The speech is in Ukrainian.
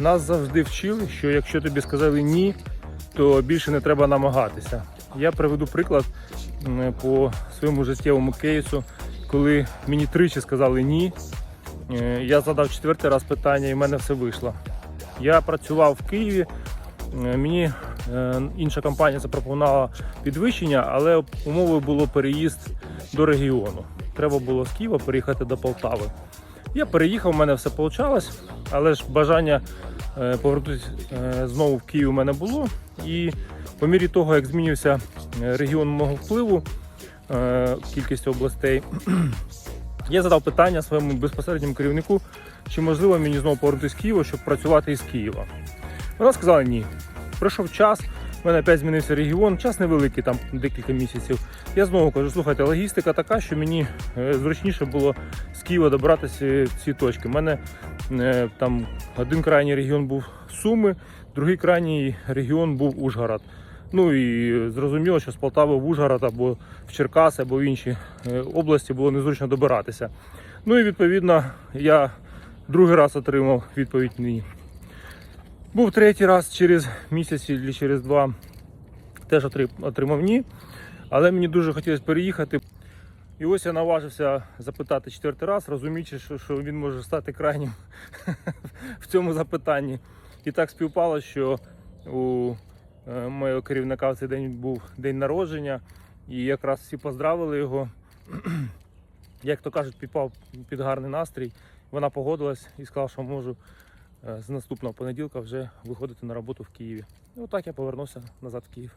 Нас завжди вчили, що якщо тобі сказали ні, то більше не треба намагатися. Я приведу приклад по своєму життєвому кейсу, коли мені тричі сказали ні. Е, Я задав четвертий раз питання і в мене все вийшло. Я працював в Києві. е, Мені е, інша компанія запропонувала підвищення, але умовою було переїзд до регіону. Треба було з Києва переїхати до Полтави. Я переїхав, у мене все вийшло, але ж бажання е, повернутися е, знову в Київ у мене було. І по мірі того, як змінився е, регіон мого впливу, кількість областей, я задав питання своєму безпосередньому керівнику, чи можливо мені знову повернутися з Києва, щоб працювати із Києва. Вона сказала ні. Пройшов час, в мене опять змінився регіон, час невеликий, там декілька місяців. Я знову кажу, слухайте, логістика така, що мені зручніше було Києва добратися в ці точки. У мене е, там один крайній регіон був Суми, другий крайній регіон був Ужгород. Ну і зрозуміло, що з Полтави в Ужгород або в Черкаси, або в інші е, області було незручно добиратися. Ну і відповідно я другий раз отримав відповідь ні. Був третій раз через місяць чи через два теж отримав ні. Але мені дуже хотілося переїхати. І ось я наважився запитати четвертий раз, розуміючи, що, він може стати крайнім в цьому запитанні. І так співпало, що у е, моєго керівника в цей день був день народження, і якраз всі поздравили його. Як то кажуть, підпав під гарний настрій. Вона погодилась і сказала, що можу е, з наступного понеділка вже виходити на роботу в Києві. І отак я повернувся назад в Київ.